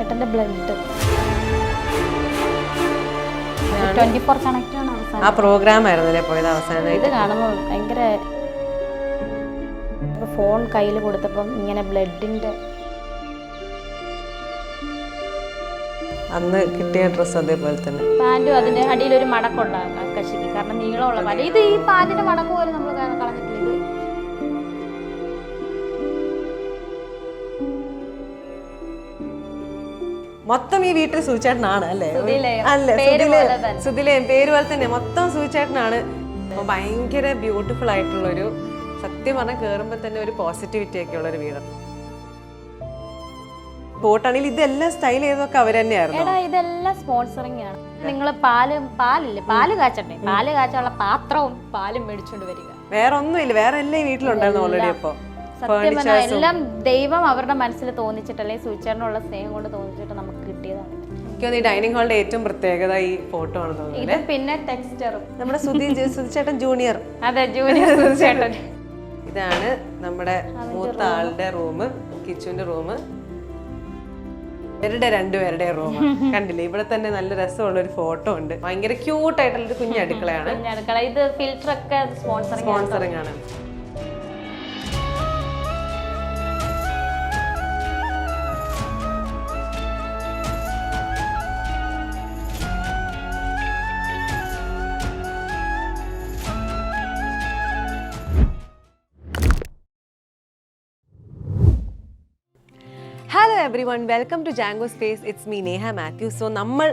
ഏട്ടന്റെ blood twenty four connect ആണ് അവസാനം. ആ പ്രോഗ്രാം ആയിരുന്നല്ലേ പോയത് അവസാനം ഇത് കാണുമ്പോൾ ഭയങ്കര ഫോൺ കയ്യിൽ കൊടുത്തപ്പം ഇങ്ങനെ ബ്ലഡിന്റെ അന്ന് കിട്ടിയ ഡ്രസ്സ് അതേപോലെ തന്നെ. പാന്റും അതിന്റെ അടിയിൽ ഒരു മടക്കുണ്ടാകും കശിക്ക്. കാരണം നീളമുള്ള പാൽ. ഇത് ഈ പാലിന്റെ മടക്ക് പോലും നമ്മൾ മൊത്തം ഈ വീട്ടിൽ സൂചേട്ടനാണ് അല്ലേ? അല്ലെ സുധിലയം. സുധിലയം പേര് പോലെ തന്നെ മൊത്തം സൂചേട്ടനാണ്. അപ്പൊ ഭയങ്കര ബ്യൂട്ടിഫുൾ ആയിട്ടുള്ള ഒരു സത്യം പറഞ്ഞാൽ കേറുമ്പോ തന്നെ ഒരു പോസിറ്റിവിറ്റി ഒക്കെ ഉള്ള ഒരു വീടാണ് ബോട്ടാണെങ്കിൽ ഇതെല്ലാം സ്റ്റൈൽ ചെയ്തൊക്കെ അവർ തന്നെയായിരുന്നു? ഇതെല്ലാം സ്പോൺസറിങ് ആണ്. നിങ്ങൾ പാൽ പാലില്ലേ? പാൽ കാച്ചണ്ടേ? പാൽ കാച്ചാനുള്ള പാത്രവും പാലും മേടിച്ചോണ്ട് വരിക. വേറെ ഒന്നുമില്ല വേറെ എല്ലാം വീട്ടിലുണ്ടായിരുന്നു ഓൾറെഡി അപ്പൊ സത്യം എല്ലാം ദൈവം അവരുടെ മനസ്സിൽ തോന്നിച്ചിട്ടല്ലേ സൂചേട്ടനുള്ള സ്നേഹം കൊണ്ട് തോന്നിച്ചിട്ട് നമുക്ക് കിട്ടിയതാണ്. എനിക്ക് ഈ ഡൈനിങ് ഹാളിന്റെ ഏറ്റവും പ്രത്യേകത ഈ ഫോട്ടോ ആണ് തോന്നുന്നത് പിന്നെ ടെക്സ്റ്ററും. നമ്മുടെ സുധി സുധിച്ചേട്ടൻ ജൂനിയർ. അതെ ജൂനിയർ സൂചേട്ടൻ ഇതാണ് നമ്മുടെ മൂത്ത ആളുടെ റൂം കിച്ചുവിന്റെ റൂം. ഇവരുടെ രണ്ടുപേരുടെ റൂം. കണ്ടില്ലേ? ഇവിടെ തന്നെ നല്ല രസമുള്ള ഒരു ഫോട്ടോ ഉണ്ട്. ഭയങ്കര ക്യൂട്ട് ആയിട്ടുള്ള ഒരു കുഞ്ഞടുക്കളയാണ് ഇത് ഫിൽറ്റർ ഒക്കെ സ്പോൺസറിങ് ആണ്. Everyone welcome to Django space it's me Neha Mathew so നമ്മൾ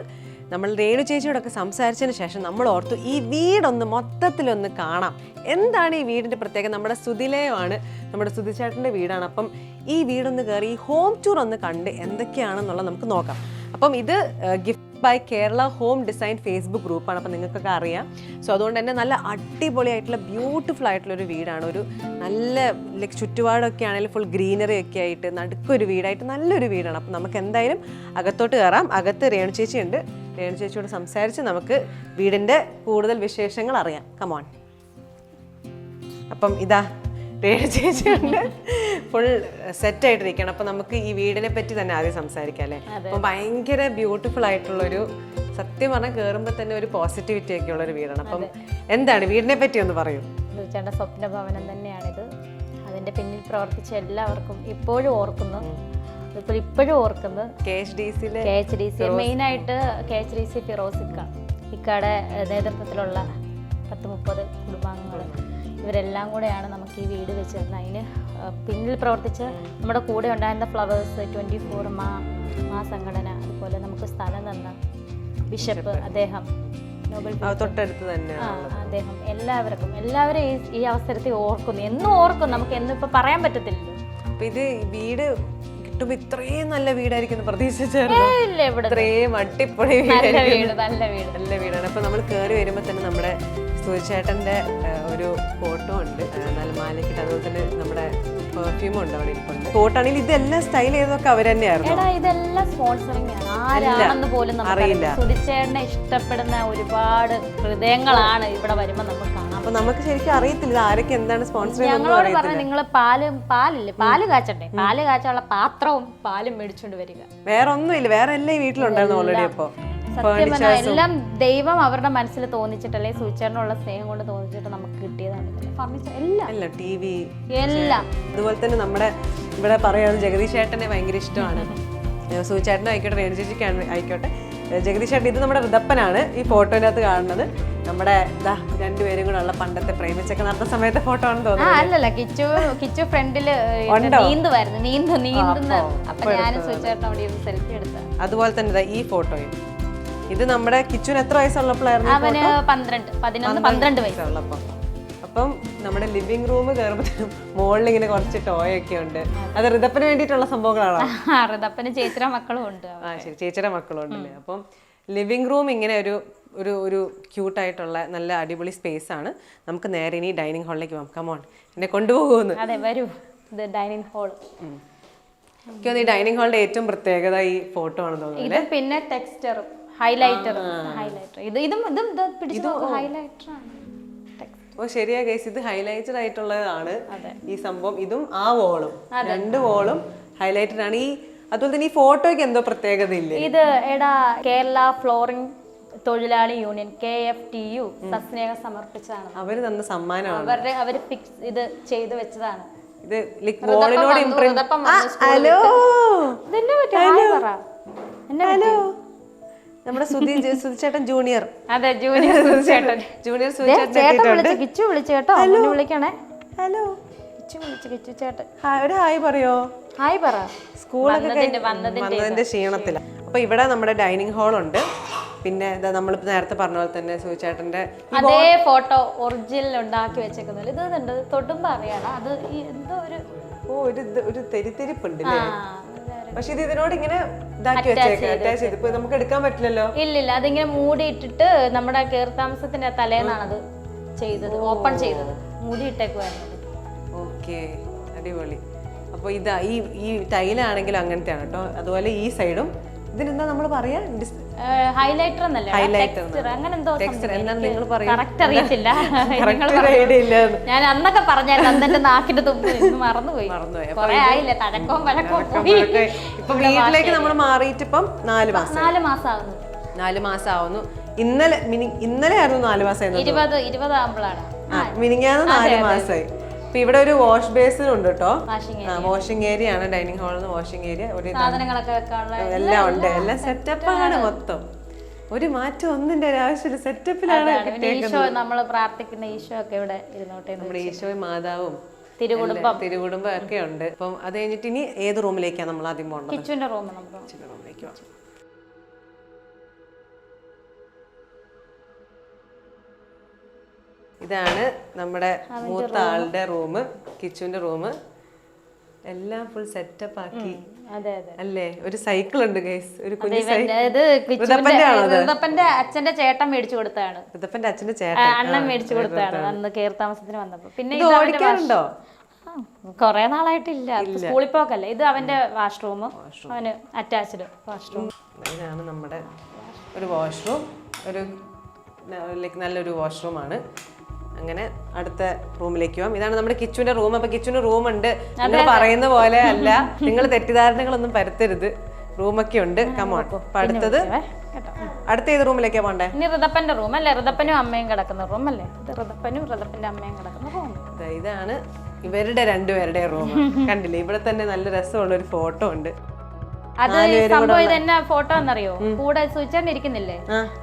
നമ്മൾ രേണു ചേച്ചിയോടൊക്കെ സംസാരിച്ചതിന് ശേഷം നമ്മൾ ഓർത്തു ഈ വീടൊന്ന് മൊത്തത്തിലൊന്ന് കാണാം. എന്താണ് ഈ വീടിന്റെ പ്രത്യേകത? നമ്മുടെ സുതിലയമാണ് നമ്മുടെ സുതിച്ചേട്ടന്റെ വീടാണ്. അപ്പം ഈ വീടൊന്ന് കയറി ഹോം ടൂർ ഒന്ന് കണ്ട് എന്തൊക്കെയാണെന്നുള്ളത് നമുക്ക് നോക്കാം. അപ്പം ഇത് gift by Kerala home design Facebook ഗ്രൂപ്പാണ് അപ്പം നിങ്ങൾക്കൊക്കെ അറിയാം. സോ അതുകൊണ്ട് തന്നെ നല്ല അടിപൊളിയായിട്ടുള്ള ബ്യൂട്ടിഫുൾ ആയിട്ടുള്ള ഒരു വീടാണ്. ഒരു നല്ല ലൈക്ക് ചുറ്റുപാടൊക്കെ ആണെങ്കിൽ ഫുൾ ഗ്രീനറി ഒക്കെ ആയിട്ട് നടുക്കൊരു വീടായിട്ട് നല്ലൊരു വീടാണ്. അപ്പം നമുക്ക് എന്തായാലും അകത്തോട്ട് കയറാം. അകത്ത് രേണു ചേച്ചി ഉണ്ട്. രേണു ചേച്ചിയോട് സംസാരിച്ച് നമുക്ക് വീടിന്റെ കൂടുതൽ വിശേഷങ്ങൾ അറിയാം. കമോൺ അപ്പം ഇതാ രേണു ചേച്ചിയുണ്ട്. ഫുൾ സെറ്റ് ആയിട്ടിരിക്കണം അപ്പം നമുക്ക് ഈ വീടിനെ പറ്റി തന്നെ ആദ്യം സംസാരിക്കാം അല്ലേ? അപ്പം ഭയങ്കര ബ്യൂട്ടിഫുൾ ആയിട്ടുള്ളൊരു സത്യം പറഞ്ഞാൽ കയറുമ്പോൾ തന്നെ ഒരു പോസിറ്റിവിറ്റി ഒക്കെ ഉള്ള ഒരു വീടാണ്. അപ്പം എന്താണ് വീടിനെ പറ്റി ഒന്ന് പറയൂ. ചേട്ടന്റെ സ്വപ്ന ഭവനം തന്നെയാണിത്. അതിന്റെ പിന്നിൽ പ്രവർത്തിച്ച എല്ലാവർക്കും ഇപ്പോഴും ഓർക്കുന്നു. ഇപ്പോഴും ഓർക്കുന്നത് K H D C K H D C മെയിനായിട്ട് കെ എച്ച് ഡി സി ഫിറോസിക്ക. ഇക്കയുടെ നേതൃത്വത്തിലുള്ള പത്ത് മുപ്പത് കുടുംബാംഗങ്ങൾ ഇവരെല്ലാം കൂടെയാണ് നമുക്ക് ഈ വീട് വെച്ച് തന്നത് അതിന് പിന്നിൽ പ്രവർത്തിച്ച് നമ്മുടെ കൂടെ ഉണ്ടായിരുന്ന ഫ്ലവേഴ്സ് ട്വന്റി ഫോർ മാ മാ സംഘടന അതുപോലെ നമുക്ക് സ്ഥലം തന്ന ബിഷപ്പ് അദ്ദേഹം നോബൽ തൊട്ടടുത്ത് തന്നെ അദ്ദേഹം എല്ലാവർക്കും എല്ലാവരും ഈ അവസരത്തെ അവസരത്തിൽ ഓർക്കുന്നു. എന്നും ഓർക്കും നമുക്ക് എന്നും ഇപ്പം പറയാൻ പറ്റത്തില്ലല്ലോ. അപ്പം ഇത് വീട് കിട്ടുമ്പോ ഇത്രയും നല്ല വീടായിരിക്കും പ്രതീക്ഷിച്ചു പ്രതീക്ഷിച്ചായിരുന്നു. ഇത്രയും അടിപൊളി വീട് നല്ല വീട്. വീടാണ്. അപ്പൊ നമ്മൾ കയറി വരുമ്പോ തന്നെ നമ്മുടെ സൂചേട്ടന്റെ ഒരു ഫോട്ടോ ഉണ്ട്. നല്ല മാലക്കിട്ട് അതുപോലെ തന്നെ നമ്മുടെ പെർഫ്യൂമും ഉണ്ട് അവിടെ ഇരിപ്പുണ്ട്. ഫോട്ടോ ആണെങ്കിൽ ഇതെല്ലാം സ്റ്റൈൽ ചെയ്തൊക്കെ അവർ തന്നെയായിരുന്നു. ഇതെല്ലാം സ്പോൺസറിങ് ആണ്. ആരാണെന്ന് പോലും അറിയില്ല. സുധിച്ചേട്ടനെ ഇഷ്ടപ്പെടുന്ന ഒരുപാട് ഹൃദയങ്ങളാണ് ഇവിടെ വരുമ്പോൾ നമുക്ക് കാണാം അപ്പൊ നമുക്ക് ശരിക്കും അറിയത്തില്ല ആരൊക്കെ എന്താണ് സ്പോൺസർ ഞങ്ങളോട് പറഞ്ഞ നിങ്ങൾ പാൽ പാലില്ലേ? പാൽ കാച്ചണ്ടേ? പാൽ കാച്ചാനുള്ള പാത്രവും പാലും മേടിച്ചോണ്ട് വരിക. വേറെ ഒന്നുമില്ല വേറെ എല്ലാം വീട്ടിലുണ്ടായിരുന്നു ഓൾറെഡി അപ്പൊ സത്യം പറഞ്ഞാൽ എല്ലാം ദൈവം അവരുടെ മനസ്സിൽ തോന്നിച്ചിട്ടല്ലേ സൂചേട്ടനുള്ള സ്നേഹം കൊണ്ട് തോന്നിച്ചിട്ട് നമുക്ക് കിട്ടിയതാണ്. ഫർണിച്ചർ എല്ലാം. അല്ല ടി വി എല്ലാം. അതുപോലെ തന്നെ നമ്മുടെ ഇവിടെ പറയുകയാണ് ജഗദീഷ് ചേട്ടനെ ഭയങ്കര ഇഷ്ടമാണ്. സൂചേട്ടനും ആയിക്കോട്ടെ രേണു ആയിക്കോട്ടെ. ജഗദീഷ് ചേട്ടൻ ഇത് നമ്മുടെ ഋതപ്പനാണ് ഈ ഫോട്ടോനകത്ത് കാണുന്നത്. നമ്മുടെ രണ്ടുപേരും കൂടെ ഉള്ള പണ്ടത്തെ പ്രേമിച്ചൊക്കെ നടന്ന സമയത്തെ ഫോട്ടോ ആണെന്ന് തോന്നുന്നത് തോന്നുന്നു അല്ലല്ല കിച്ചു കിച്ചു ഫ്രണ്ടിൽ ഉണ്ടോ? നീന്തുമായിരുന്നു നീന്ത് നീന്തുന്ന. അപ്പൊ- അപ്പൊ ഞാനും അവിടെ സെൽഫി അതുപോലെ തന്നെ ഈ ഫോട്ടോയും. ഇത് നമ്മുടെ കിച്ചൻ എത്ര വയസ്സുള്ളപ്പോഴായിരുന്നു അവന് പന്ത്രണ്ട്. പതിനൊന്ന് പന്ത്രണ്ട് വയസ്സ്. അപ്പം നമ്മുടെ ലിവിംഗ് റൂം കയറുമ്പോഴത്തേനും മുകളിൽ ഇങ്ങനെ കുറച്ച് ടോയ് ഒക്കെ ഉണ്ട്. അത് ഋതപ്പന് വേണ്ടിയിട്ടുള്ള സംഭവങ്ങളാണോ? ഋതപ്പന് ചേച്ചിയുടെ മക്കളും ഉണ്ട് ആ ശരി. ചേച്ചിയുടെ മക്കളുണ്ടല്ലേ അപ്പം ലിവിംഗ് റൂം ഇങ്ങനെ ഒരു ഒരു ഒരു ക്യൂട്ടായിട്ടുള്ള നല്ല അടിപൊളി സ്പേസ് ആണ്. നമുക്ക് നേരെ ഇനി ഡൈനിങ് ഹാളിലേക്ക് പോകാം. കമോൺ എന്നെ കൊണ്ടുപോകുന്നു അതെ വരൂ. ഇത് ഡൈനിങ് ഹാൾ. എനിക്ക് തോന്നുന്നു ഈ ഡൈനിങ് ഹാളിന്റെ ഏറ്റവും പ്രത്യേകത ഈ ഫോട്ടോ ആണെന്ന് തോന്നുന്നു പിന്നെ ടെക്സ്റ്ററും. ഹൈലൈറ്ററും ഹൈലൈറ്റർ ഇത് ഇതും ഇതും പിടിച്ചു ഹൈലൈറ്റർ ആണ്. ഓ ശരിയാ കേസ് ഇത് ഹൈലൈറ്റഡ് ആയിട്ടുള്ളതാണ് ഈ സംഭവം. ഇതും ആ വോളും രണ്ട് വോളും ഹൈലൈറ്റഡ് ആണ്. ഈ അതുപോലെ തന്നെ ഈ ഫോട്ടോയ്ക്ക് എന്തോ പ്രത്യേകത ഇല്ലേ? ഇത് എടാ കേരള ഫ്ലോറിംഗ് തൊഴിലാളി union K F T U സസ്നേഹം സമർപ്പിച്ചതാണ്. അവർ തന്ന സമ്മാനമാണ്. അവരുടെ അവർ ഫിക്സ് ഇത് ചെയ്തു വെച്ചതാണ്. ഇത് ഹലോ ഇതെന്നെ പറ്റി? എന്നെ ഹലോ നമ്മുടെ സുധി സുധിച്ചേട്ടൻ ജൂനിയർ. അതെ ജൂനിയർ ചേട്ടൻ ജൂനിയർ സുധിച്ചേട്ടൻ വിളിച്ച് കിച്ചു വിളിച്ചു കേട്ടോ. ഹലോ. വിളിക്കണേ. ഹലോ. കിച്ചു വിളിച്ചു കിച്ചു ചേട്ടൻ. ഹായ് ഒരു ഹായ് പറയോ? ഹായ് പറ. സ്കൂളൊക്കെ വന്നതിന്റെ ക്ഷീണത്തില. അപ്പൊ ഇവിടെ നമ്മുടെ ഡൈനിങ് ഹാൾ ഉണ്ട് പിന്നെ ഇതാ നമ്മളിപ്പോ നേരത്തെ പറഞ്ഞ പോലെ തന്നെ സുചേട്ടന്റെ അതേ ഫോട്ടോ ഒറിജിനൽ ഉണ്ടാക്കി വെച്ചേക്കുന്നത്. ഇത് തൊട്ടുമ്പോ അറിയാടാ. അത് എന്തോ ഒരു ഓ ഒരു ഒരു തെരിത്തെരിപ്പുണ്ട് പക്ഷെ ഇത് ഇതിനോട് ഇങ്ങനെ ഇതാക്കി വെച്ചേക്കാം അറ്റാച്ച് ചെയ്ത്. ഇപ്പൊ നമുക്ക് എടുക്കാൻ പറ്റില്ലല്ലോ? ഇല്ലില്ല അതിങ്ങനെ മൂടിയിട്ടിട്ട് നമ്മുടെ തലേന്നാണ് തലേന്നാണത് ചെയ്തത് ഓപ്പൺ ചെയ്തത്. മൂടിയിട്ടേക്കുവായിരുന്നു ഓക്കെ അടിപൊളി. അപ്പൊ ഇതാ ഈ ഈ ടൈലാണെങ്കിലും അങ്ങനത്തെയാണ് കേട്ടോ. അതുപോലെ ഈ സൈഡും ഇതിനെന്താ നമ്മൾ പറയാ? ഹൈലൈറ്റർ എന്നല്ലേ? ഹൈലൈറ്റർ അങ്ങനെ എന്തോ നിങ്ങൾ? കറക്റ്റ് അറിയത്തില്ല ഞാൻ അന്നൊക്കെ പറഞ്ഞായിരുന്നു. നാക്കിന്റെ തുമ്പ് മറന്നുപോയി. മറന്നുപോയി. കൊറേ ആയില്ലേ? തഴക്കവും വഴക്കവും പോയി. ഇപ്പൊ വീട്ടിലേക്ക് നമ്മൾ മാറിയിട്ട് ഇപ്പം നാല് മാസം നാല് മാസം ആവുന്നു നാല് മാസം ആവുന്നു ഇന്നലെ മിനി ഇന്നലെ ആയിരുന്നു നാല് മാസം ഇരുപത് ഇരുപതാകുമ്പോഴാണ് മിനിങ്ങാന്ന് നാല് മാസമായി ഇപ്പൊ ഇവിടെ ഒരു വാഷ് ബേസിൻ ഉണ്ട് കേട്ടോ വാഷിംഗ് ഏരിയ ആണ് ഡൈനിങ് ഹാളിൽ നിന്ന് വാഷിംഗ് ഏരിയ ഒരു എല്ലാം ഉണ്ട്. എല്ലാം സെറ്റപ്പ് ആണ് മൊത്തം. ഒരു മാറ്റം ഒന്നിന്റെ ഒരു ആവശ്യമില്ല. സെറ്റപ്പിലാണ് ഈശോ നമ്മൾ പ്രാർത്ഥിക്കുന്ന ഈശോ ഒക്കെ ഇവിടെ ഇരുന്നോട്ടെ നമ്മുടെ ഈശോയും മാതാവും തിരുകുടുംബം. തിരുകുടുംബം ഒക്കെ ഉണ്ട്. അപ്പം അത് കഴിഞ്ഞിട്ട് ഇനി ഏത് റൂമിലേക്കാണ് നമ്മൾ ആദ്യം പോകേണ്ടത്? കിച്ചന്റെ റൂമിലേക്ക് പോകാം ഇതാണ് നമ്മുടെ മൂത്ത ആളുടെ റൂം കിച്ചുവിന്റെ റൂം. എല്ലാം ഫുൾ സെറ്റപ്പ് ആക്കി. അല്ലേ? ഒരു സൈക്കിൾ ഉണ്ട് ഗൈസ് ഒരു കുഞ്ഞു ഋതപ്പന്റെ അച്ഛന്റെ ചേട്ടൻ മേടിച്ചു കൊടുത്താണ് ഋതപ്പന്റെ അച്ഛന്റെ ചേട്ടൻ. അണ്ണൻ മേടിച്ചു കൊടുത്താണ് അന്ന് കയറി താമസത്തിന് വന്നപ്പോ പിന്നെ ഓടിക്കാറുണ്ടോ? കൊറേ നാളായിട്ടില്ല. സ്കൂളിൽ പോക്കല്ലേ? ഇത് അവന്റെ വാഷ്റൂം. അവന് അറ്റാച്ച്ഡ് വാഷ്റൂം. ഇതാണ് നമ്മുടെ ഒരു വാഷ്റൂം. ഒരു ലൈക്ക് നല്ലൊരു വാഷ്റൂമാണ്. അങ്ങനെ അടുത്ത റൂമിലേക്ക് പോവാം. ഇതാണ് നമ്മുടെ കിച്ചുവിന്റെ റൂം. അപ്പൊ കിച്ചുവിന്റെ റൂം ഉണ്ട് നിങ്ങൾ പറയുന്ന പോലെ അല്ല. നിങ്ങൾ തെറ്റിദ്ധാരണകളൊന്നും പരത്തരുത്. റൂമൊക്കെ ഉണ്ട്. കമോൺ അപ്പൊ അടുത്തത് അടുത്ത ഏത് റൂമിലേക്കാ പോണ്ടേ? ഇനി ഋതപ്പന്റെ റൂം അല്ലേ? ഋതപ്പനും അമ്മയും കിടക്കുന്ന റൂം അല്ലേ? ഇത് ഋതപ്പനും ഋതപ്പന്റെ അമ്മയും കിടക്കുന്ന റൂം. ഇതാണ് ഇവരുടെ രണ്ടുപേരുടെ റൂം. കണ്ടില്ലേ? ഇവിടെ തന്നെ നല്ല രസമുള്ള ഒരു ഫോട്ടോ ഉണ്ട്. അത് സംഭവം ഇത് എന്നാ ഫോട്ടോ എന്നറിയോ? കൂടെ സൂചന ഇരിക്കുന്നില്ലേ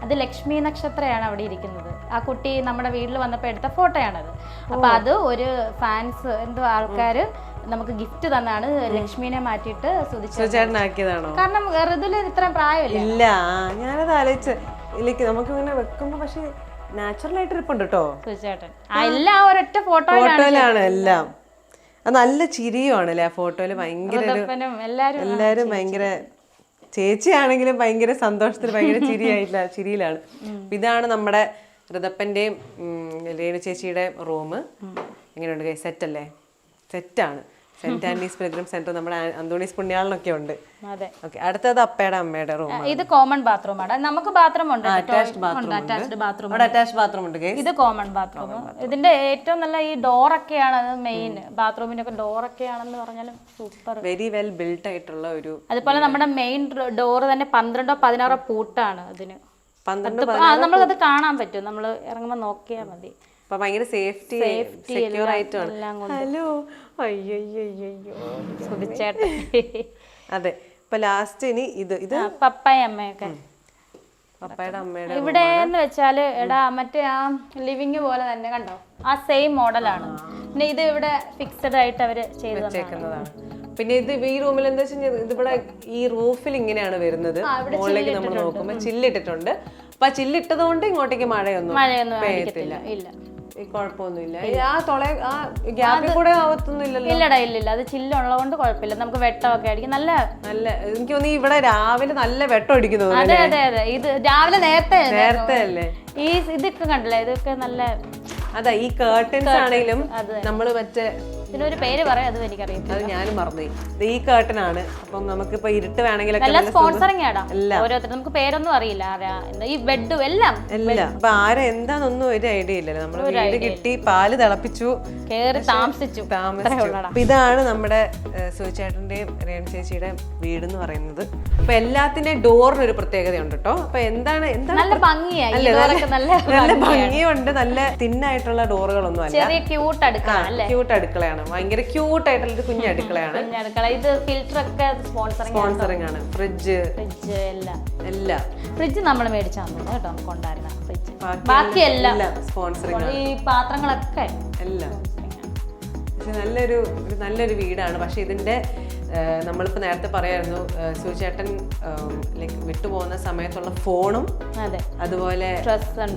അത് ലക്ഷ്മി നക്ഷത്രയാണ് അവിടെ ഇരിക്കുന്നത്. ആ കുട്ടി നമ്മുടെ വീട്ടിൽ വന്നപ്പോ എടുത്ത ഫോട്ടോയാണത്. അപ്പൊ അത് ഒരു ഫാൻസ് എന്തോ ആൾക്കാര് നമുക്ക് ഗിഫ്റ്റ് തന്നാണ് ലക്ഷ്മിനെ മാറ്റിട്ട് സുധിച്ചേട്ടനാക്കിയതാണോ കാരണം ഋതുൽ ഇത്ര പ്രായമില്ല. ഇല്ല. ഞാനത് ആലോചിച്ച്. നമുക്ക് ഇങ്ങനെ വെക്കുമ്പോ പക്ഷെ നാച്ചുറൽ ആയിട്ട് ഇരിപ്പുണ്ട് കേട്ടോ സുധിച്ചേട്ടൻ എല്ലാം ഒരൊറ്റ ഫോട്ടോയിലാണ് എല്ലാം. നല്ല ചിരിയുമാണ് അല്ലേ ആ ഫോട്ടോയിൽ? ഭയങ്കര എല്ലാരും ഭയങ്കര ചേച്ചിയാണെങ്കിലും ഭയങ്കര സന്തോഷത്തിൽ ഭയങ്കര ചിരിയായില്ല ചിരിയിലാണ്. ഇതാണ് നമ്മുടെ ഋതപ്പന്റെയും ഉം, രേണു ചേച്ചിയുടെ റൂം എങ്ങനെയുണ്ട് സെറ്റ് അല്ലേ സെറ്റാണ്. സെന്റ് ആന്റണീസ് പിൽഗ്രിം സെന്റർ നമ്മുടെ അന്തോണീസ് പുണ്യാളിനൊക്കെ ഉണ്ട്. അതെ. ഓക്കെ അടുത്തത് അപ്പയുടെ അമ്മയുടെ റൂം ഇത് കോമൺ ബാത്റൂം ആണ്. നമുക്ക് ബാത്റൂം ഉണ്ട്. Attached bathroom attached bathroom attached bathroom ഉണ്ട്. ഇത് കോമൺ ബാത്റൂം ഇതിന്റെ ഏറ്റവും നല്ല ഈ ഡോറൊക്കെയാണ് അത് മെയിൻ ബാത്റൂമിന്റെ ഒക്കെ ഡോറൊക്കെയാണെന്ന് പറഞ്ഞാലും സൂപ്പർ വെരി വെൽ ബിൽറ്റ് ആയിട്ടുള്ള ഒരു അതുപോലെ നമ്മുടെ മെയിൻ ഡോർ തന്നെ പന്ത്രണ്ടോ പതിനാറോ പൂട്ടാണ് അതിന്. പന്ത്രണ്ട് നമ്മളത് കാണാൻ പറ്റും. നമ്മൾ ഇറങ്ങുമ്പോൾ നോക്കിയാൽ മതി. അപ്പൊ ഭയങ്കര സേഫ്റ്റി സെക്യൂർ ആയിട്ടാണ്. ഹലോ. അയ്യോ അതെ. ഇപ്പൊ ലാസ്റ്റ് ഇനി ഇത് ഇത്? പപ്പായ അമ്മയൊക്കെ. പപ്പയുടെ അമ്മയുടെ ഇവിടെ എന്ന് വെച്ചാൽ എടാ മറ്റേ ആ ലിവിങ് പോലെ തന്നെ കണ്ടോ? ആ സെയിം മോഡലാണ്. പിന്നെ ഇത് ഇവിടെ ഫിക്സഡ് ആയിട്ട് അവർ ചെയ്തു. വെച്ചേക്കുന്നതാണ്. പിന്നെ ഇത് ഈ റൂമിൽ എന്താ വെച്ചാൽ ഇതിവിടെ ഈ റൂഫിൽ ഇങ്ങനെയാണ് വരുന്നത്. മുകളിലേക്ക് നമ്മൾ നോക്കുമ്പോൾ ചില്ലിട്ടിട്ടുണ്ട്. അപ്പൊ ചില്ലിട്ടത് കൊണ്ട് ഇങ്ങോട്ടേക്ക് മഴയൊന്നും മഴയൊന്നും പെയ്യത്തില്ല. ഇല്ല. കുഴപ്പമൊന്നുമില്ല. ആ തൊള ആ ഗ്യാപ്പിൽ കൂടെ ആവത്തൊന്നും ഇല്ലല്ലോ ഇല്ലടാ ഇല്ലില്ല. അത് ചില്ലുള്ളത് കൊണ്ട് കുഴപ്പമില്ല. നമുക്ക് വെട്ടമൊക്കെ അടിക്കും. നല്ല നല്ല എനിക്ക് തോന്നുന്നു ഇവിടെ രാവിലെ നല്ല വെട്ടം അടിക്കുന്നു അതെ അതെ അതെ. ഇത് രാവിലെ നേരത്തെ നേരത്തെ അല്ലേ? ഈ ഇതൊക്കെ കണ്ടില്ലേ? ഇതൊക്കെ നല്ല അതെ ഈ കേർട്ടൻസ് ആണെങ്കിലും നമ്മൾ മറ്റേ ഇതിനൊരു പേര് പറയാം അതും എനിക്കറിയാം അത് ഞാനും മറന്നു ഇത് ഈ കേട്ടനാണ് അപ്പം നമുക്കിപ്പോ ഇരുട്ട് വേണമെങ്കിലൊക്കെ സുഖം- സ്പോൺസറിങ് ആടാ. എല്ലാം. ഓരോരുത്തർ നമുക്ക് പേരൊന്നും അറിയില്ല. ആരാ ഈ ബെഡും എല്ലാം. എല്ലാം. അപ്പൊ ആരാ എന്താണെന്നൊന്നും ഒരു ഐഡിയ ഇല്ലല്ലോ. നമ്മൾ വീട് കിട്ടി പാൽ തിളപ്പിച്ചു. കേറി താമസിച്ചു. താമസിച്ചു. അപ്പൊ ഇതാണ് നമ്മുടെ സുചേട്ടന്റെയും രേണു ചേച്ചിയുടെ വീട് എന്ന് പറയുന്നത്. അപ്പൊ എല്ലാത്തിന്റെയും ഡോറിന് ഒരു പ്രത്യേകതയുണ്ട് കേട്ടോ അപ്പൊ എന്താണ് എന്താണ് നല്ല അല്ലേ, നല്ല ഭംഗിയുണ്ട്. നല്ല തിന്നായിട്ടുള്ള ഡോറുകളൊന്നും അല്ല? ക്യൂട്ട് അടുക്കള ക്യൂട്ട് ഭയങ്കര ക്യൂട്ട് ആയിട്ടുള്ള ഒരു കുഞ്ഞു അടുക്കളയാണ്. അടുക്കള. ഇത് ഫിൽറ്റർ ഒക്കെ സ്പോൺസറിങ് സ്പോൺസറിങ് ആണ്. ഫ്രിഡ്ജ് ഫ്രിഡ്ജ് എല്ലാം. എല്ലാം. ഫ്രിഡ്ജ് നമ്മൾ മേടിച്ചാൽ കേട്ടോ നമുക്ക് ഉണ്ടായിരുന്ന ഫ്രിഡ്ജ് ബാക്കി ബാക്കിയെല്ലാം എല്ലാം സ്പോൺസറിങ് ഈ പാത്രങ്ങളൊക്കെ എല്ലാം. പക്ഷെ നല്ലൊരു നല്ലൊരു വീടാണ്. പക്ഷെ ഇതിന്റെ ഏഹ്, നമ്മളിപ്പോ നേരത്തെ പറയായിരുന്നു സുചേട്ടൻ ലൈക്ക് വിട്ടുപോകുന്ന സമയത്തുള്ള ഫോണും അതെ. അതുപോലെ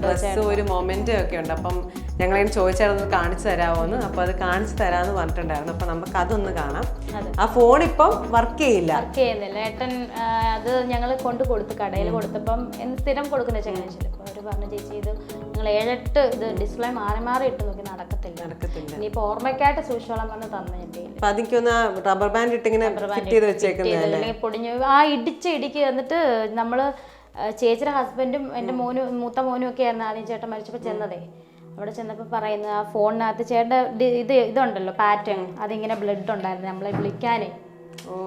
ഡ്രസ്സ് ഒരു മൊമെന്റ് ഒക്കെ ഉണ്ട്. അപ്പം ഞങ്ങളതിന് ചോദിച്ചായിരുന്നു കാണിച്ചു തരാമോന്ന് അപ്പൊ അത് കാണിച്ചു തരാന്ന് പറഞ്ഞിട്ടുണ്ടായിരുന്നു. അപ്പൊ നമുക്ക് അതൊന്ന് കാണാം. ആ ഫോൺ ഇപ്പം വർക്ക് ചെയ്യില്ല. വർക്ക് ചെയ്യുന്നില്ല. ഏട്ടൻ അത് ഞങ്ങൾ കൊണ്ട് കൊടുത്ത് കടയിൽ കൊടുത്തപ്പം സ്ഥിരം കൊടുക്കുന്ന ചങ്ങനാശ്ശേരി അപ്പോൾ അവർ പറഞ്ഞു ചേച്ചി ഇത് നിങ്ങൾ ഏഴെട്ട് ഇത് ഡിസ്പ്ലേ മാറി മാറി ഇട്ട് നോക്കി നടക്കത്തില്ല നടക്കത്തില്ല. ഇനിയിപ്പോൾ ഓർമ്മയ്ക്കായിട്ട് സൂക്ഷിച്ചോളാം പറഞ്ഞ് തന്നു എന്റെ കയ്യിൽ അപ്പൊ അതിക്കൊന്ന് റബ്ബർ ബാൻഡ് ഇട്ട് ഇങ്ങനെ ഫിറ്റ് ചെയ്ത് വെച്ചേക്കുന്നത് അല്ലെങ്കിൽ പൊടിഞ്ഞു ആ ഇടിച്ച് ഇടിക്ക് വന്നിട്ട് നമ്മൾ ചേച്ചിയുടെ ഹസ്ബൻഡും എന്റെ മോനും മൂത്ത മോനും ഒക്കെ ആയിരുന്നു ആദ്യം ചേട്ടൻ മരിച്ചപ്പോ ചെന്നതേ. അവിടെ ചെന്നപ്പോൾ പറയുന്നത് ആ ഫോണിനകത്ത് ചേട്ടന്റെ ഇത് ഇതുണ്ടല്ലോ പാറ്റേൺ. അതിങ്ങനെ ബ്ലഡ് ഉണ്ടായിരുന്നു നമ്മളെ വിളിക്കാനേ.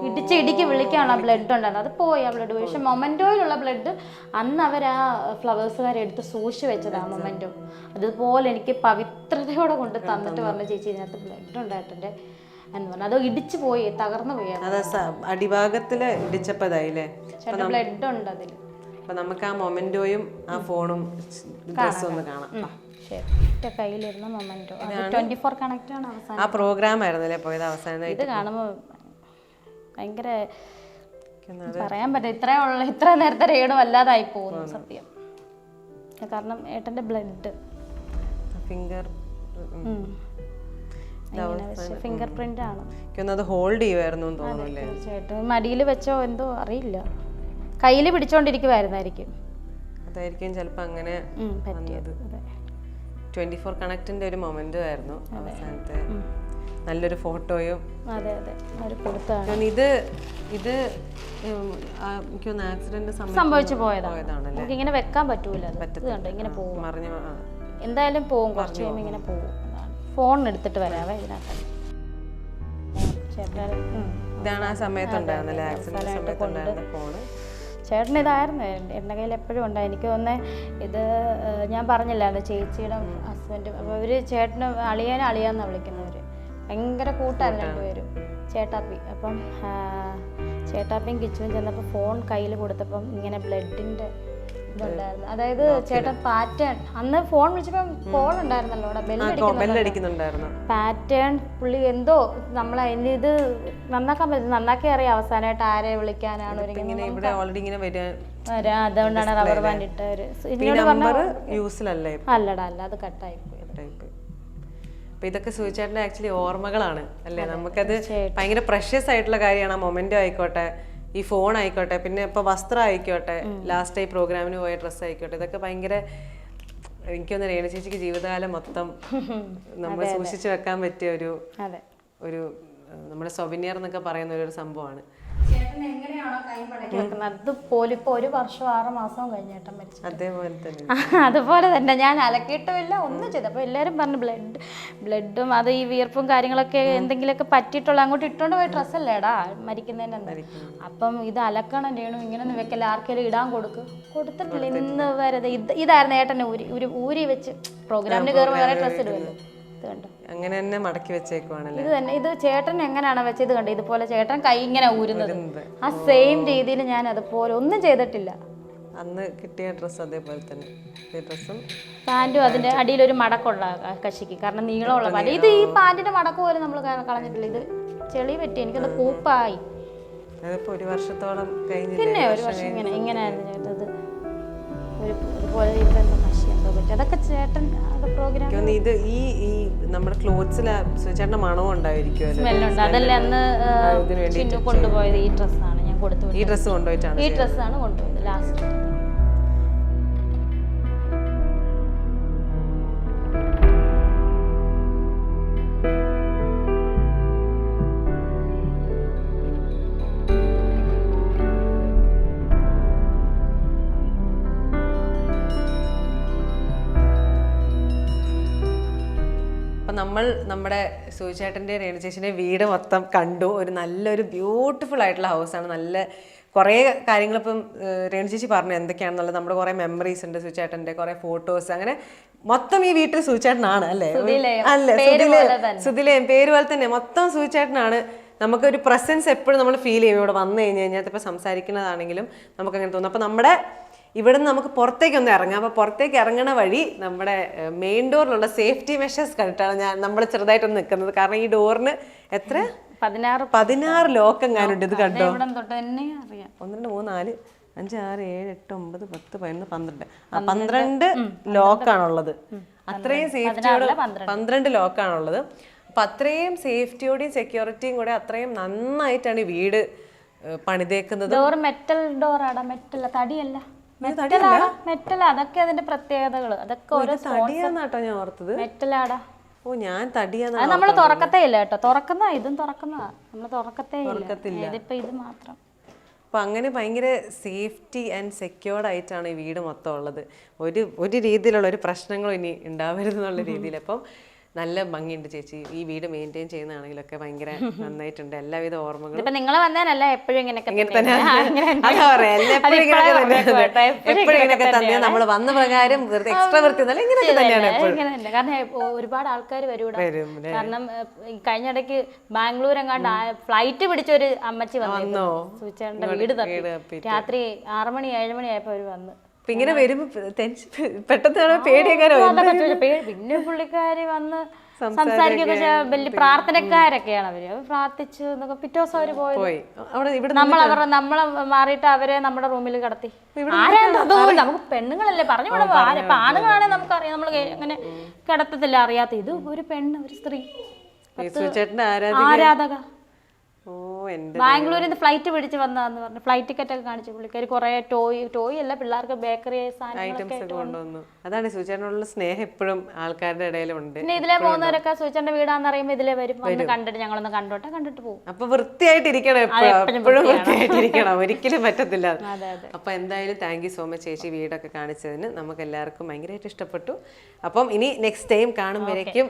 ഇടിച്ച് ഇടിക്ക് വിളിക്കാനുള്ള ബ്ലഡ് ഉണ്ടായിരുന്നു അത് പോയി ആ ബ്ലഡ് പോയി. പക്ഷെ മൊമെന്റോയിലുള്ള ബ്ലഡ് അന്ന് അവർ ആ ഫ്ലവേഴ്സുകാരെ എടുത്ത് സൂക്ഷിച്ച് വെച്ചതാ മൊമെന്റോ. അതുപോലെ എനിക്ക് പവിത്രതയോടെ കൊണ്ട് തന്നിട്ട് പറഞ്ഞു ചേച്ചി ഇതിനകത്ത് ബ്ലഡ് ഉണ്ടായിട്ടുണ്ട് എന്ന് പറഞ്ഞു. അത് ഇടിച്ചു പോയി തകർന്നു പോയി. അടിഭാഗത്തിൽ ഇടിച്ചപ്പോ ബ്ലഡ് ഉണ്ട് അതിൽ അപ്പൊ നമുക്ക് ആ മൊമെന്റോയും ആ ഫോണും ഡ്രസ്സും ഒന്ന് കാണാം. കയ്യിലിരുന്ന മൊമെന്റോ ട്വന്റി ഫോർ കണക്റ്റ് ആണ് അവസാനം. ആ പ്രോഗ്രാം ആയിരുന്നല്ലേ പോയത്? അവസാനം ഇത് കാണുമ്പോൾ ഭയങ്കര പറയാൻ പറ്റും ഇത്രയും ഉള്ള. ഇത്ര നേരത്തെ രേണു അല്ലാതായി പോകുന്നു സത്യം. കാരണം ഏട്ടന്റെ ബ്ലഡ് ഫിംഗർ ഫിംഗർ പ്രിന്റ് ആണ്. അത് ഹോൾഡ് ചെയ്യുമായിരുന്നു തോന്നുന്നു തീർച്ചയായിട്ടും. മടിയിൽ വെച്ചോ എന്തോ അറിയില്ല. കയ്യിൽ പിടിച്ചോണ്ടിരിക്കുവായിരുന്നായിരിക്കും. അതായിരിക്കും ചിലപ്പോൾ അങ്ങനെ ട്വന്റി ഫോർ കണക്റ്റിന്റെ ഒരു മൊമെന്റും ആയിരുന്നു അവസാനത്തെ. നല്ലൊരു ഫോട്ടോയും അതെ അതെ. അവർ കൊടുത്താണ് കാരണം ഇത് ഇത് ആക്സിഡന്റ് സംഭവിച്ചു പോയതാണ് ഇങ്ങനെ വെക്കാൻ പറ്റൂല ഇങ്ങനെ പോകും മറിഞ്ഞ എന്തായാലും പോവും. കുറച്ച് കഴിയുമ്പോൾ ഇങ്ങനെ പോവും. അതാണ്. ഫോൺ എടുത്തിട്ട് വരാവേ ഇതിനകത്ത് ഇതാണ് ആ സമയത്ത് ആക്സിഡന്റ് ഫോണ്. ചേട്ടൻ ഇതായിരുന്നു. എന്റെ കയ്യിൽ എപ്പോഴും ഉണ്ട്. എനിക്ക് തോന്നുന്നത് ഇത് ഞാൻ പറഞ്ഞില്ലായിരുന്നു ചേച്ചിയുടെ ഹസ്ബൻഡും അപ്പോൾ അവർ ചേട്ടന് അളിയാനും അളിയാന്നാണ് വിളിക്കുന്നവർ ഭയങ്കര കൂട്ടായിരുന്നു രണ്ടുപേരും. ചേട്ടാപ്പി. അപ്പം ചേട്ടാപ്പിയും കിച്ചുവും ചെന്നപ്പോൾ ഫോൺ കയ്യിൽ കൊടുത്തപ്പം ഇങ്ങനെ ബ്ലഡിന്റെ ഇതുണ്ടായിരുന്നു. അതായത് ചേട്ടൻ പാറ്റേൺ. അന്ന് ഫോൺ വിളിച്ചപ്പം കോൾ ഉണ്ടായിരുന്നല്ലോ ബെല്ലടിക്കുന്നുണ്ടായിരുന്നു പാറ്റേൺ പുള്ളി എന്തോ നമ്മൾ ഇനി ഇത് നന്നാക്കാൻ പറ്റും. നന്നാക്കി അറിയാം അവസാനമായിട്ട് ആരെ വിളിക്കാനാണ് വരാ അതുകൊണ്ടാണ് റബ്ബർ ബാൻഡ് ഇട്ടവര് അല്ലടാ അല്ല അത് കട്ടായി പോയി. അപ്പൊ ഇതൊക്കെ സൂചിച്ചേട്ടന്റെ ആക്ച്വലി ഓർമ്മകളാണ്. അല്ലേ? നമുക്കത് ഭയങ്കര പ്രഷ്യസ് ആയിട്ടുള്ള കാര്യമാണ്. ആ മൊമെന്റോ ആയിക്കോട്ടെ ഈ ഫോൺ ആയിക്കോട്ടെ പിന്നെ ഇപ്പൊ വസ്ത്രം ആയിക്കോട്ടെ ലാസ്റ്റ് ആയി പ്രോഗ്രാമിന് പോയ ഡ്രസ്സ് ആയിക്കോട്ടെ ഇതൊക്കെ ഭയങ്കര എനിക്കൊന്ന് രേണു ചേച്ചിക്ക് ജീവിതകാലം മൊത്തം നമ്മൾ സൂക്ഷിച്ചു വെക്കാൻ പറ്റിയ ഒരു ഒരു നമ്മുടെ സൊവിനിയർ എന്നൊക്കെ പറയുന്ന ഒരു സംഭവമാണ്. ചേട്ടൻ എങ്ങനെയാണോ കൈ മടക്കി വെക്കുന്നത്? അതുപോലെ ഇപ്പൊ ഒരു വർഷം ആറ് മാസവും കഴിഞ്ഞ് ചേട്ടൻ മരിച്ചു അതേപോലെ തന്നെ. അതുപോലെ തന്നെ. ഞാൻ അലക്കിയിട്ടുമില്ല ഒന്നും ചെയ്തു അപ്പൊ എല്ലാരും പറഞ്ഞു ബ്ലഡ് ബ്ലഡും അത് ഈ വിയർപ്പും കാര്യങ്ങളൊക്കെ എന്തെങ്കിലുമൊക്കെ പറ്റിയിട്ടുള്ള അങ്ങോട്ട് ഇട്ടോണ്ട് പോയ ഡ്രസ്സല്ലേടാ മരിക്കുന്നതിന് അന്ന്? അപ്പം ഇത് അലക്കണം രേണു ഇങ്ങനൊന്നും വെക്കല്ല. ആർക്കെങ്കിലും ഇടാൻ കൊടുക്കും. കൊടുത്തിട്ടില്ല. ഇന്ന് വരെ ഇതായിരുന്നു ഏട്ടനെ ഊരി ഒരു ഊരി വെച്ച്. പ്രോഗ്രാമിന് കയറുമ്പോൾ വേറെ ഡ്രസ്സ് ഇടുമല്ലോ ഇത് കണ്ടോ? അങ്ങനെ തന്നെ മടക്കി വെച്ചേക്കുവാണല്ലേ? ഇത് തന്നെ. ഇത് ചേട്ടൻ എങ്ങനെയാണ് വെച്ചത് കണ്ടത് ഇതുപോലെ ചേട്ടൻ കൈ ഇങ്ങനെ ഊരുന്നത്. ആ സെയിം രീതിയിൽ ഞാൻ അതുപോലെ ഒന്നും ചെയ്തിട്ടില്ല. അന്ന് കിട്ടിയ ഡ്രസ്സ് അതേപോലെ തന്നെ. ഈ ഡ്രസ്സും പാന്റും അതിന്റെ അടിയിൽ ഒരു മടക്കമുള്ള കശിക്ക്. കാരണം നീളമുള്ള പാന്റ് ഇത് ഈ പാന്റിന്റെ മടക്ക് പോലും നമ്മൾ കളഞ്ഞിട്ടില്ല. ഇത് ചെളി പറ്റി എനിക്കത് പൂപ്പായി അതിപ്പോ ഒരു വർഷത്തോളം കഴിഞ്ഞു പിന്നെ ഒരു വർഷം ഇങ്ങനെ ഇങ്ങനെയായിരുന്നു ചേട്ടത് ഒരു ഇതുപോലെ ഇവിടെ എന്തോ മഷി എന്തോ പറ്റി? അതൊക്കെ ചേട്ടൻ പ്രോഗ്രാം ഇത് ഈ നമ്മുടെ ക്ലോത്ത്സിൽ ചേട്ടന്റെ മണവും ഉണ്ടായിരിക്കുമല്ലോ. അതല്ല അന്ന് കൊണ്ടുപോയത് ഈ ഡ്രസ്സാണ് ഞാൻ കൊടുത്തു ഈ. ഡ്രസ്സ് കൊണ്ടുപോയിട്ടാണ് ഈ ഡ്രസ്സാണ് കൊണ്ടുപോയത്. ലാസ്റ്റ് നമ്മൾ നമ്മുടെ സൂചേട്ടന്റെ രേണുചേച്ചിന്റെ വീട് മൊത്തം കണ്ടു. ഒരു നല്ലൊരു ബ്യൂട്ടിഫുൾ ആയിട്ടുള്ള ഹൗസാണ് നല്ല കുറേ കാര്യങ്ങളിപ്പം ഏഹ്, രേണു ചേച്ചി പറഞ്ഞു എന്തൊക്കെയാണെന്നുള്ളത്. നമ്മുടെ കുറേ മെമ്മറീസ് ഉണ്ട് സൂചേട്ടന്റെ കുറേ ഫോട്ടോസ് അങ്ങനെ മൊത്തം ഈ വീട്ടിൽ സൂചേട്ടനാണ് അല്ലേ. അല്ലേ സുധിലയം. സുധിലയം പേര് പോലെ തന്നെ. മൊത്തം സൂചേട്ടനാണ്. നമുക്കൊരു പ്രസൻസ് എപ്പോഴും നമ്മൾ ഫീൽ ചെയ്യും. ഇവിടെ വന്നു കഴിഞ്ഞ് കഴിഞ്ഞാൽ ഇപ്പോൾ സംസാരിക്കുന്നതാണെങ്കിലും നമുക്കങ്ങനെ തോന്നും. അപ്പോൾ നമ്മുടെ ഇവിടുന്ന് നമുക്ക് പുറത്തേക്കൊന്ന് ഇറങ്ങാം. അപ്പോൾ പുറത്തേക്ക് ഇറങ്ങണ വഴി നമ്മുടെ മെയിൻ ഡോറിലുള്ള സേഫ്റ്റി മെഷേഴ്സ് കണ്ടിട്ടാണ് ഞാൻ നമ്മൾ ചെറുതായിട്ടൊന്ന് നിൽക്കുന്നത് കാരണം ഈ ഡോറിന് എത്ര? പതിനാറ്. പതിനാറ് ലോക്കം ഞാനുണ്ട് ഇത് കണ്ടോ? ഇവിടെ ഒന്ന് രണ്ട് മൂന്ന് നാല് അഞ്ച് ആറ് ഏഴ് എട്ട് ഒമ്പത് പത്ത് പതിനൊന്ന് പന്ത്രണ്ട്. ആ പന്ത്രണ്ട്. ലോക്കാണുള്ളത്. അത്രയും സേഫ്റ്റിയോട് പന്ത്രണ്ട്. ലോക്കാണുള്ളത്. അപ്പം അത്രയും സേഫ്റ്റിയോടെയും സെക്യൂരിറ്റിയും കൂടെ അത്രയും നന്നായിട്ടാണ് ഈ വീട് പണിതേക്കുന്നത്. ഡോർ മെറ്റൽ ഡോറാടാ മെറ്റൽ തടിയല്ല. മെറ്റലാടാ മെറ്റൽ അതൊക്കെ അതിന്റെ പ്രത്യേകതകൾ അതൊക്കെ ഓരോ തടിയാന്നാട്ടോ ഞാൻ ഓർത്തത്. മെറ്റലാടാ. ഓ ഞാൻ തടിയാന്നാ അത് നമ്മൾ തുറക്കത്തേ ഇല്ല കേട്ടോ. തുറക്കുന്ന ഇതും തുറക്കുന്നതാ. നമ്മൾ തുറക്കത്തേ ഇല്ല. ഇതിപ്പോ ഇത് മാത്രം. അപ്പം അങ്ങനെ ഭയങ്കര സേഫ്റ്റി ആൻഡ് സെക്യൂർഡ് ആയിട്ടാണ് ഈ വീട് മൊത്തം ഉള്ളത്. ഒരു ഒരു രീതിയിലുള്ള ഒരു പ്രശ്നങ്ങളും ഇനി ഉണ്ടാവരുത് എന്നുള്ള രീതിയിൽ അപ്പം നല്ല ഭംഗിയുണ്ട് ചേച്ചി. ഈ വീട് മെയിന്റെയിൻ ചെയ്യുന്നതാണെങ്കിലൊക്കെ ഭയങ്കര നന്നായിട്ടുണ്ട്. എല്ലാവിധ ഓർമ്മകളും. നിങ്ങൾ എപ്പോഴും ഇങ്ങനെയൊക്കെ ഇങ്ങനെ തന്നെ. അതാ പറയാ എപ്പോഴും ഇങ്ങനെയൊക്കെ തന്നെയാണ്. നമ്മൾ വന്ന പ്രകാരം എക്സ്ട്രാ വൃത്തി ഇങ്ങനെയൊക്കെ തന്നെയാണ് കാരണം ഒരുപാട് ആൾക്കാർ വരും? കാരണം കഴിഞ്ഞ ഇടയ്ക്ക് ബാംഗ്ലൂർ എങ്ങാണ്ട് ഫ്ലൈറ്റ് പിടിച്ച ഒരു അമ്മച്ചി വന്നു? വന്നോ? വീട് തപ്പി. രാത്രി ആറുമണി ഏഴുമണി ആയപ്പോ അവർ വന്ന്. അപ്പൊ ഇങ്ങനെ വരുമ്പോ ടെൻഷൻ പെട്ടെന്ന് പേടിയൊക്കെ പിന്നെ പുള്ളിക്കാരി വന്ന് സംസാരിക്കൊക്കെ വലിയ പ്രാർത്ഥനക്കാരൊക്കെയാണ് അവർ. പ്രാർത്ഥിച്ചു എന്നൊക്കെ പിറ്റേ ദിവസം അവർ പോയി. നമ്മൾ അവരെ നമ്മളെ മാറിയിട്ട് അവരെ നമ്മുടെ റൂമിൽ കടത്തി. നമുക്ക് പെണ്ണുങ്ങളല്ലേ? പറഞ്ഞു ആണുങ്ങളാണെങ്കിൽ നമുക്ക് ഇപ്പൊ ആണുങ്ങളാണെങ്കിൽ നമുക്കറിയാം നമ്മൾ അങ്ങനെ കിടത്തത്തില്ല. അറിയാത്ത ഇത് ഒരു പെണ്ണ് ഒരു സ്ത്രീ. ആരാധക. ബാംഗ്ലൂരിൽ നിന്ന് ഫ്ലൈറ്റ് പിടിച്ച് വന്നതാന്ന് പറഞ്ഞു. ഫ്ലൈറ്റ് ടിക്കറ്റ് ഒക്കെ കാണിച്ചു പുള്ളിക്കാർ കുറെ ടോയ് ടോയ് അല്ല പിള്ളേർക്ക് ബേക്കറി ഐറ്റംസ് കൊണ്ടുവന്നു. അതാണ് സൂചനയുള്ള സ്നേഹം എപ്പോഴും ആൾക്കാരുടെ ഇടയിലുണ്ട്. പിന്നെ ഇതിലെ പോകുന്നവരൊക്കെ സൂചന്റെ വീടാന്ന് അറിയുമ്പോൾ ഇതിലെ വരും. കണ്ടിട്ട് ഞങ്ങളൊന്ന് കണ്ടോട്ടെ കണ്ടിട്ട് പോകും അപ്പൊ വൃത്തിയായിട്ടിരിക്കണം എപ്പോഴും വൃത്തിയായിട്ടിരിക്കണം. ഒരിക്കലും പറ്റത്തില്ല. അപ്പൊ എന്തായാലും താങ്ക് യു സോ മച്ച് ചേച്ചി വീടൊക്കെ കാണിച്ചതിന്. നമുക്ക് എല്ലാവർക്കും ഭയങ്കരമായിട്ട് ഇഷ്ടപ്പെട്ടു. അപ്പം ഇനി നെക്സ്റ്റ് ടൈം കാണുമ്പോഴേക്കും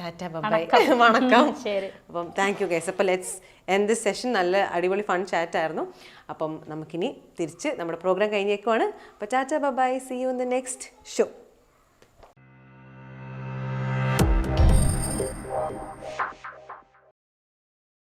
ടാറ്റ ബൈ വണക്കം. ശരി. അപ്പം താങ്ക് യു ഗൈസ് അപ്പോൾ ലെറ്റ്സ് എൻ ദിസ് സെഷൻ നല്ല അടിപൊളി ഫൺ ചാറ്റ് ആയിരുന്നു. അപ്പം നമുക്കിനി തിരിച്ച് നമ്മുടെ പ്രോഗ്രാം കഴിഞ്ഞേക്കുവാണ്. അപ്പോൾ tata bye see you in the next show